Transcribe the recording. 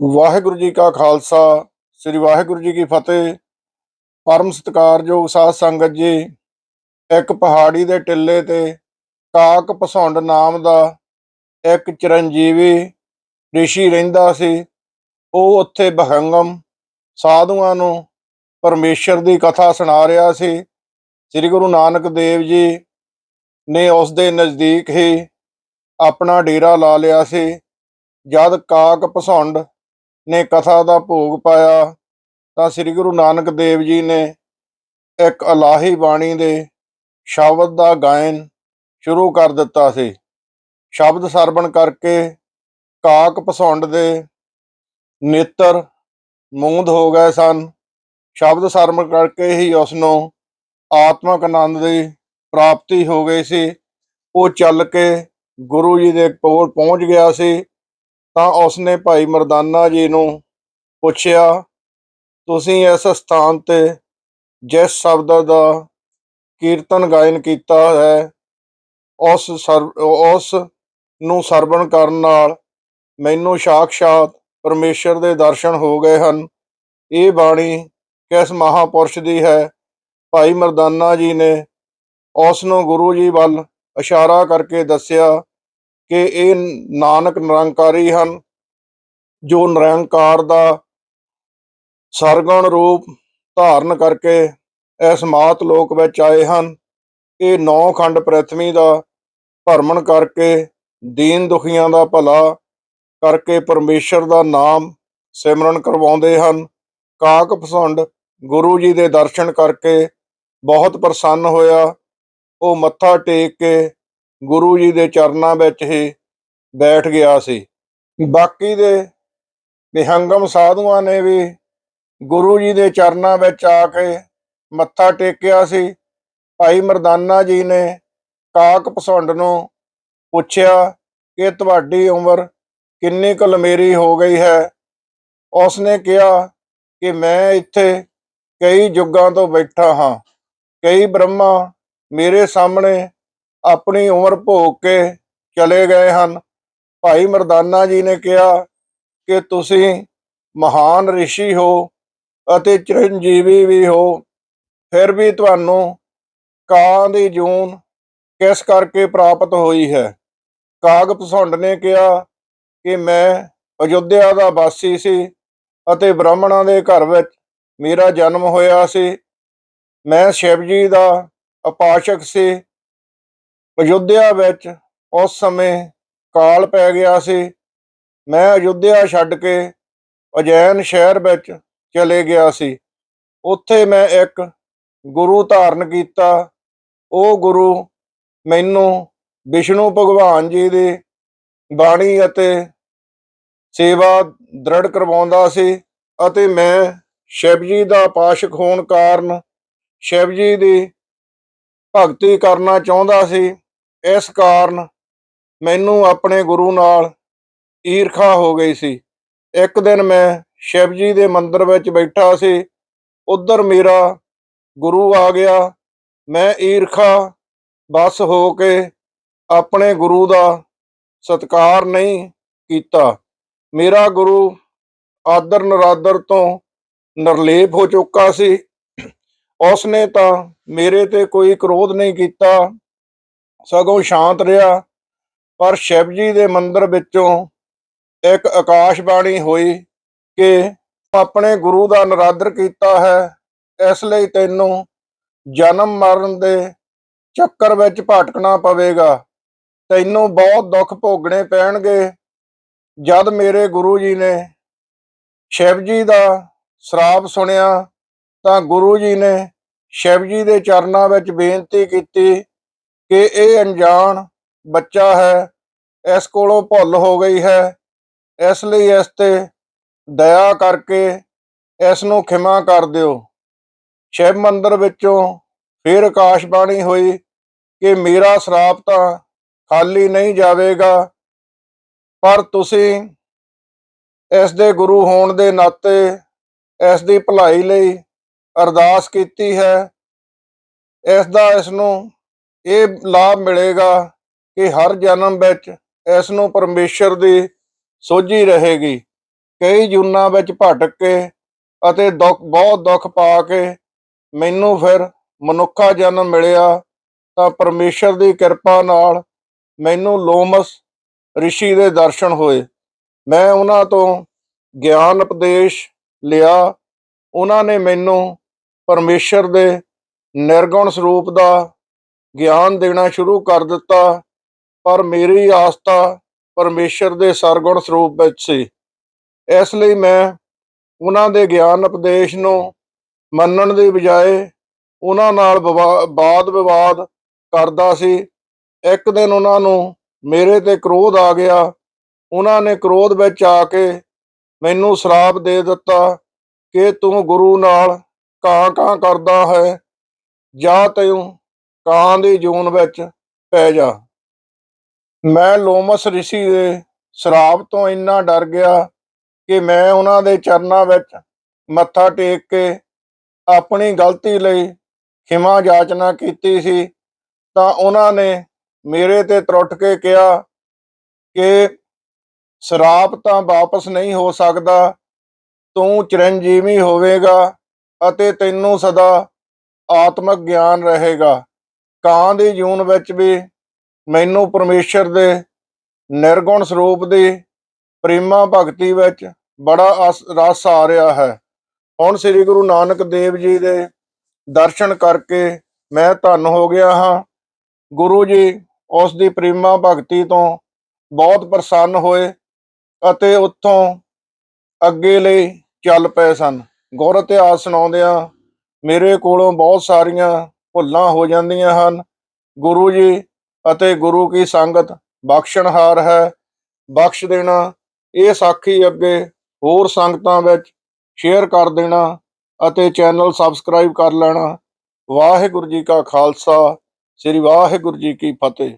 ਵਾਹਿਗੁਰੂ ਜੀ ਕਾ ਖਾਲਸਾ, ਸ੍ਰੀ ਵਾਹਿਗੁਰੂ ਜੀ ਕੀ ਫਤਿਹ। ਪਰਮ ਸਤਿਕਾਰਯੋਗ ਸਾਧ ਸੰਗਤ ਜੀ, ਇੱਕ ਪਹਾੜੀ ਦੇ ਟਿੱਲੇ ਤੇ ਕਾਕ ਪਸੌਂਡ ਨਾਮ ਦਾ ਇੱਕ ਚਰਨਜੀਵੀ ਰਿਸ਼ੀ ਰਹਿੰਦਾ ਸੀ। ਉਹ ਉੱਥੇ ਬਹੰਗਮ ਸਾਧੂਆਂ ਨੂੰ ਪਰਮੇਸ਼ਰ ਦੀ ਕਥਾ ਸੁਣਾ ਰਿਹਾ ਸੀ। ਸ੍ਰੀ ਗੁਰੂ ਨਾਨਕ ਦੇਵ ਜੀ ਨੇ ਉਸ ਦੇ ਨਜ਼ਦੀਕ ਹੀ ਆਪਣਾ ਡੇਰਾ ਲਾ ਲਿਆ ਸੀ। ਜਦ ਕਾਕ ਪਸੌਂਡ ਨੇ ਕਥਾ ਦਾ ਭੋਗ ਪਾਇਆ, ਤਾਂ ਸ੍ਰੀ ਗੁਰੂ ਨਾਨਕ ਦੇਵ ਜੀ ਨੇ ਇੱਕ ਅਲਾਹੀ ਬਾਣੀ ਦੇ ਸ਼ਬਦ ਦਾ ਗਾਇਨ ਸ਼ੁਰੂ ਕਰ ਦਿੱਤਾ ਸੀ। ਸ਼ਬਦ ਸਰਵਣ ਕਰਕੇ ਕਾਕ ਪਸੌਂਡ ਦੇ ਨੇਤਰ ਮੂੰਦ ਹੋ ਗਏ ਸਨ। ਸ਼ਬਦ ਸਰਵਣ ਕਰਕੇ ਹੀ ਉਸ ਨੂੰ ਆਤਮਕ ਆਨੰਦ ਦੀ ਪ੍ਰਾਪਤੀ ਹੋ ਗਈ ਸੀ। ਉਹ ਚੱਲ ਕੇ ਗੁਰੂ ਜੀ ਦੇ ਕੋਲ ਪਹੁੰਚ ਗਿਆ ਸੀ। ਤਾਂ ਉਸਨੇ ਭਾਈ ਮਰਦਾਨਾ ਜੀ ਨੂੰ ਪੁੱਛਿਆ, ਤੁਸੀਂ ਇਸ ਸਥਾਨ ਤੇ ਜਿਸ ਸ਼ਬਦ ਦਾ ਕੀਰਤਨ ਗਾਇਨ ਕੀਤਾ ਹੈ, ਉਸ ਸਰਵ- ਉਸ ਨੂੰ ਸਰਵਣ ਕਰਨ ਨਾਲ ਮੈਨੂੰ ਸਾਖਸ਼ਾਤ ਪਰਮੇਸ਼ਰ ਦੇ ਦਰਸ਼ਨ ਹੋ ਗਏ ਹਨ। ਇਹ ਬਾਣੀ ਕਿਸ ਮਹਾਪੁਰਸ਼ ਦੀ ਹੈ? ਭਾਈ ਮਰਦਾਨਾ ਜੀ ਨੇ ਉਸ ਨੂੰ ਗੁਰੂ ਜੀ ਵੱਲ ਇਸ਼ਾਰਾ ਕਰਕੇ ਦੱਸਿਆ ਕਿ ਇਹ ਨਾਨਕ ਨਿਰੰਕਾਰੀ ਹਨ, ਜੋ ਨਿਰੰਕਾਰ ਦਾ ਸਰਗੁਣ ਰੂਪ ਧਾਰਨ ਕਰਕੇ ਇਸ ਮਾਤ ਲੋਕ ਵਿੱਚ ਆਏ ਹਨ। ਇਹ ਨੌ ਖੰਡ ਪ੍ਰithvi ਦਾ ਭਰਮਣ ਕਰਕੇ ਦੀਨ ਦੁਖੀਆਂ ਦਾ ਭਲਾ ਕਰਕੇ ਪਰਮੇਸ਼ਰ ਦਾ ਨਾਮ ਸਿਮਰਨ ਕਰਵਾਉਂਦੇ ਹਨ। ਕਾਕ ਪਸੰਦ ਗੁਰੂ ਜੀ ਦੇ ਦਰਸ਼ਨ ਕਰਕੇ ਬਹੁਤ ਪ੍ਰਸੰਨ ਹੋਇਆ। ਉਹ ਮੱਥਾ ਟੇਕ ਕੇ ਗੁਰੂ ਜੀ ਦੇ ਚਰਨਾਂ ਵਿੱਚ ਹੀ ਬੈਠ ਗਿਆ ਸੀ। ਬਾਕੀ ਦੇ ਨਿਹੰਗਮ ਸਾਧੂਆਂ ਨੇ ਵੀ ਗੁਰੂ ਜੀ ਦੇ ਚਰਨਾਂ ਵਿੱਚ ਆ ਕੇ ਮੱਥਾ ਟੇਕਿਆ ਸੀ। ਭਾਈ ਮਰਦਾਨਾ ਜੀ ਨੇ ਕਾਕ ਪਸੰਡ ਨੂੰ ਪੁੱਛਿਆ ਕਿ ਤੁਹਾਡੀ ਉਮਰ ਕਿੰਨੀ ਕੁ ਲੰਮੇਰੀ ਹੋ ਗਈ ਹੈ? ਉਸਨੇ ਕਿਹਾ ਕਿ ਮੈਂ ਇੱਥੇ ਕਈ ਯੁੱਗਾਂ ਤੋਂ ਬੈਠਾ ਹਾਂ। ਕਈ ਬ੍ਰਹਮਾ ਮੇਰੇ ਸਾਹਮਣੇ ਆਪਣੀ ਉਮਰ ਭੋਗ ਕੇ ਚਲੇ ਗਏ ਹਨ। ਭਾਈ ਮਰਦਾਨਾ ਜੀ ਨੇ ਕਿਹਾ ਕਿ ਤੁਸੀਂ ਮਹਾਨ ਰਿਸ਼ੀ ਹੋ ਅਤੇ ਚਿਰੰਜੀਵੀ ਵੀ ਹੋ। ਫਿਰ ਵੀ ਤੁਹਾਨੂੰ ਕਾਂ ਦੀ ਜੂਨ ਕਿਸ ਕਰਕੇ ਪ੍ਰਾਪਤ ਹੋਈ ਹੈ? ਕਾਗ ਪਸੰਡ ਨੇ ਕਿਹਾ ਕਿ ਮੈਂ ਅਯੁੱਧਿਆ ਦਾ ਵਾਸੀ ਸੀ ਅਤੇ ਬ੍ਰਾਹਮਣਾਂ ਦੇ ਘਰ ਵਿੱਚ ਮੇਰਾ ਜਨਮ ਹੋਇਆ ਸੀ। ਮੈਂ ਸ਼ਿਵ ਜੀ ਦਾ ਉਪਾਸ਼ਕ ਸੀ ਅਯੁੱਧਿਆ ਵਿੱਚ ਉਸ ਸਮੇਂ ਕਾਲ ਪੈ ਗਿਆ ਸੀ। ਮੈਂ ਅਯੁੱਧਿਆ ਛੱਡ ਕੇ ਅਜੈਨ ਸ਼ਹਿਰ ਵਿੱਚ ਚਲੇ ਗਿਆ ਸੀ। ਉੱਥੇ ਮੈਂ ਇੱਕ ਗੁਰੂ ਧਾਰਨ ਕੀਤਾ। ਉਹ ਗੁਰੂ ਮੈਨੂੰ ਵਿਸ਼ਨੂੰ ਭਗਵਾਨ ਜੀ ਦੀ ਬਾਣੀ ਅਤੇ ਸੇਵਾ ਦ੍ਰਿੜ ਕਰਵਾਉਂਦਾ ਸੀ ਅਤੇ ਮੈਂ ਸ਼ਿਵ ਜੀ ਦਾ ਪਾਸ਼ਕ ਹੋਣ ਕਾਰਨ ਸ਼ਿਵ ਜੀ ਦੀ ਭਗਤੀ ਕਰਨਾ ਚਾਹੁੰਦਾ ਸੀ। ਇਸ ਕਾਰਨ ਮੈਨੂੰ ਆਪਣੇ ਗੁਰੂ ਨਾਲ ਈਰਖਾ ਹੋ ਗਈ ਸੀ। ਇੱਕ ਦਿਨ ਮੈਂ ਸ਼ਿਵ ਜੀ ਦੇ ਮੰਦਿਰ ਵਿੱਚ ਬੈਠਾ ਸੀ। ਉਧਰ ਮੇਰਾ ਗੁਰੂ ਆ ਗਿਆ। ਮੈਂ ਈਰਖਾ, ਬਸ ਹੋ ਕੇ ਆਪਣੇ ਗੁਰੂ ਦਾ ਸਤਕਾਰ ਨਹੀਂ ਕੀਤਾ। ਮੇਰਾ ਗੁਰੂ ਆਦਰ ਨਰਾਦਰ ਤੋਂ ਨਿਰਲੇਪ ਹੋ ਚੁੱਕਾ ਸੀ। ਉਸਨੇ ਤਾਂ ਮੇਰੇ ਤੇ ਕੋਈ ਕ੍ਰੋਧ ਨਹੀਂ ਕੀਤਾ। ਸਗੋਂ ਸ਼ਾਂਤ ਰਿਹਾ, ਪਰ ਸ਼ਿਵ ਜੀ ਦੇ ਮੰਦਰ ਵਿੱਚੋਂ ਇੱਕ ਆਕਾਸ਼ ਬਾਣੀ ਹੋਈ ਕਿ ਆਪਣੇ ਗੁਰੂ ਦਾ ਨਰਾਦਰ ਕੀਤਾ ਹੈ, ਇਸ ਲਈ ਤੈਨੂੰ ਜਨਮ ਮਰਨ ਦੇ ਚੱਕਰ ਵਿੱਚ ਭਟਕਣਾ ਪਵੇਗਾ। ਤੈਨੂੰ ਬਹੁਤ ਦੁੱਖ ਭੋਗਣੇ ਪੈਣਗੇ। ਜਦ ਮੇਰੇ ਗੁਰੂ ਜੀ ਨੇ ਸ਼ਿਵ ਜੀ ਦਾ ਸ਼ਰਾਪ ਸੁਣਿਆ, ਤਾਂ ਗੁਰੂ ਜੀ ਨੇ ਸ਼ਿਵ ਜੀ ਦੇ ਚਰਨਾਂ ਵਿੱਚ ਬੇਨਤੀ ਕੀਤੀ ਕਿ ਇਹ ਅਣਜਾਣ ਬੱਚਾ ਹੈ, ਇਸ ਕੋਲੋਂ ਭੁੱਲ ਹੋ ਗਈ ਹੈ। ਇਸ ਲਈ ਇਸ ਤੇ ਦਇਆ ਕਰਕੇ ਇਸ ਨੂੰ ਖਿਮਾ ਕਰ ਦਿਓ। ਸ਼ਿਵ ਮੰਦਰ ਵਿੱਚੋਂ ਫਿਰ ਆਕਾਸ਼ਬਾਣੀ ਹੋਈ ਕਿ ਮੇਰਾ ਸ਼ਰਾਪ ਤਾਂ ਖਾਲੀ ਨਹੀਂ ਜਾਵੇਗਾ, ਪਰ ਤੁਸੀਂ ਇਸ ਦੇ ਗੁਰੂ ਹੋਣ ਦੇ ਨਾਤੇ ਇਸ ਦੀ ਭਲਾਈ ਲਈ ਅਰਦਾਸ ਕੀਤੀ ਹੈ। ਇਸ ਦਾ ਇਸ ਨੂੰ ਇਹ ਲਾਭ ਮਿਲੇਗਾ ਕਿ ਹਰ ਜਨਮ ਵਿੱਚ ਇਸ ਨੂੰ ਪਰਮੇਸ਼ਰ ਦੀ ਸੋਝੀ ਰਹੇਗੀ। ਕਈ ਜੂਨਾਂ ਵਿੱਚ ਭਟਕ ਕੇ ਅਤੇ ਦੁੱਖ, ਬਹੁਤ ਦੁੱਖ ਪਾ ਕੇ ਮੈਨੂੰ ਫਿਰ ਮਨੁੱਖਾ ਜਨਮ ਮਿਲਿਆ ਤਾਂ ਪਰਮੇਸ਼ਰ ਦੀ ਕਿਰਪਾ ਨਾਲ ਮੈਨੂੰ ਲੋਮਸ ਰਿਸ਼ੀ ਦੇ ਦਰਸ਼ਨ ਹੋਏ। ਮੈਂ ਉਹਨਾਂ ਤੋਂ ਗਿਆਨ ਉਪਦੇਸ਼ ਲਿਆ। ਉਹਨਾਂ ਨੇ ਮੈਨੂੰ ਪਰਮੇਸ਼ਰ ਦੇ ਨਿਰਗੁਣ ਸਰੂਪ ਦਾ ਗਿਆਨ ਦੇਣਾ ਸ਼ੁਰੂ ਕਰ ਦਿੱਤਾ। ਪਰ ਮੇਰੀ ਆਸਥਾ ਪਰਮੇਸ਼ਰ ਦੇ ਸਰਗੁਣ ਸਰੂਪ ਵਿੱਚ ਸੀ। ਇਸ ਲਈ ਮੈਂ ਉਹਨਾਂ ਦੇ ਗਿਆਨ ਉਪਦੇਸ਼ ਨੂੰ ਮੰਨਣ ਦੀ ਬਜਾਏ ਉਹਨਾਂ ਨਾਲ ਵਿਵਾ- ਵਿਵਾਦ ਕਰਦਾ ਸੀ। ਇੱਕ ਦਿਨ ਉਹਨਾਂ ਨੂੰ ਮੇਰੇ ਤੇ ਕ੍ਰੋਧ ਆ ਗਿਆ। ਉਹਨਾਂ ਨੇ ਕ੍ਰੋਧ ਵਿੱਚ ਆ ਕੇ ਮੈਨੂੰ ਸ਼ਰਾਪ ਦੇ ਦਿੱਤਾ ਕਿ ਤੂੰ ਗੁਰੂ ਨਾਲ ਕਾਂ ਕਾਂ ਕਰਦਾ ਹੈ। ਜਾਂ ਤੈਨੂੰ ਕਾਂ ਦੀ ਜੂਨ ਵਿੱਚ ਪੈ ਜਾ। ਮੈਂ ਲੋਮਸ ਰਿਸ਼ੀ ਦੇ ਸ਼ਰਾਪ ਤੋਂ ਇੰਨਾ ਡਰ ਗਿਆ ਕਿ ਮੈਂ ਉਹਨਾਂ ਦੇ ਚਰਨਾਂ ਵਿੱਚ ਮੱਥਾ ਟੇਕ ਕੇ ਆਪਣੀ ਗਲਤੀ ਲਈ ਖਿਮਾ ਜਾਚਨਾ ਕੀਤੀ ਸੀ, ਤਾਂ ਉਹਨਾਂ ਨੇ ਮੇਰੇ ਤੇ ਤਰੁੱਟ ਕੇ ਕਿਹਾ ਕਿ ਸ਼ਰਾਪ ਤਾਂ ਵਾਪਸ ਨਹੀਂ ਹੋ ਸਕਦਾ, ਤੂੰ ਚਿਰੰਜੀਵੀ ਹੋਵੇਗਾ ਅਤੇ ਤੈਨੂੰ ਸਦਾ ਆਤਮਿਕ ਗਿਆਨ ਰਹੇਗਾ। ਕਾਂ ਦੀ ਜੂਨ ਵਿੱਚ ਵੀ ਮੈਨੂੰ ਪਰਮੇਸ਼ਰ ਦੇ ਨਿਰਗੁਣ ਸਰੂਪ ਦੀ ਪ੍ਰੇਮਾ ਭਗਤੀ ਵਿੱਚ ਬੜਾ ਅਸ- ਰਸ ਆ ਰਿਹਾ ਹੈ। ਹੁਣ ਸ੍ਰੀ ਗੁਰੂ ਨਾਨਕ ਦੇਵ ਜੀ ਦੇ ਦਰਸ਼ਨ ਕਰਕੇ ਮੈਂ ਧੰਨ ਹੋ ਗਿਆ ਹਾਂ। ਗੁਰੂ ਜੀ ਉਸ ਦੀ ਪ੍ਰੇਮਾ ਭਗਤੀ ਤੋਂ ਬਹੁਤ ਪ੍ਰਸੰਨ ਹੋਏ ਅਤੇ ਉੱਥੋਂ ਅੱਗੇ ਲਈ ਚੱਲ ਪਏ ਸਨ। ਗੁਰ ਇਤਿਹਾਸ ਸੁਣਾਉਂਦਿਆਂ ਮੇਰੇ ਕੋਲੋਂ ਬਹੁਤ ਸਾਰੀਆਂ ਭੁੱਲਾਂ ਹੋ ਜਾਂਦੀਆਂ ਹਨ। ਗੁਰੂ ਜੀ ਅਤੇ ਗੁਰੂ ਕੀ ਸੰਗਤ ਬਖਸ਼ਣਹਾਰ ਹੈ। ਬਖਸ਼ ਦੇਣਾ, ਇਹ ਸਾਖੀ ਅੱਗੇ ਹੋਰ ਸੰਗਤਾਂ ਵਿੱਚ ਸ਼ੇਅਰ ਕਰ ਦੇਣਾ ਅਤੇ ਚੈਨਲ ਸਬਸਕ੍ਰਾਈਬ ਕਰ ਲੈਣਾ। ਵਾਹਿਗੁਰੂ ਜੀ ਕਾ ਖਾਲਸਾ, ਸ੍ਰੀ ਵਾਹਿਗੁਰੂ ਜੀ ਕੀ ਫਤਿਹ।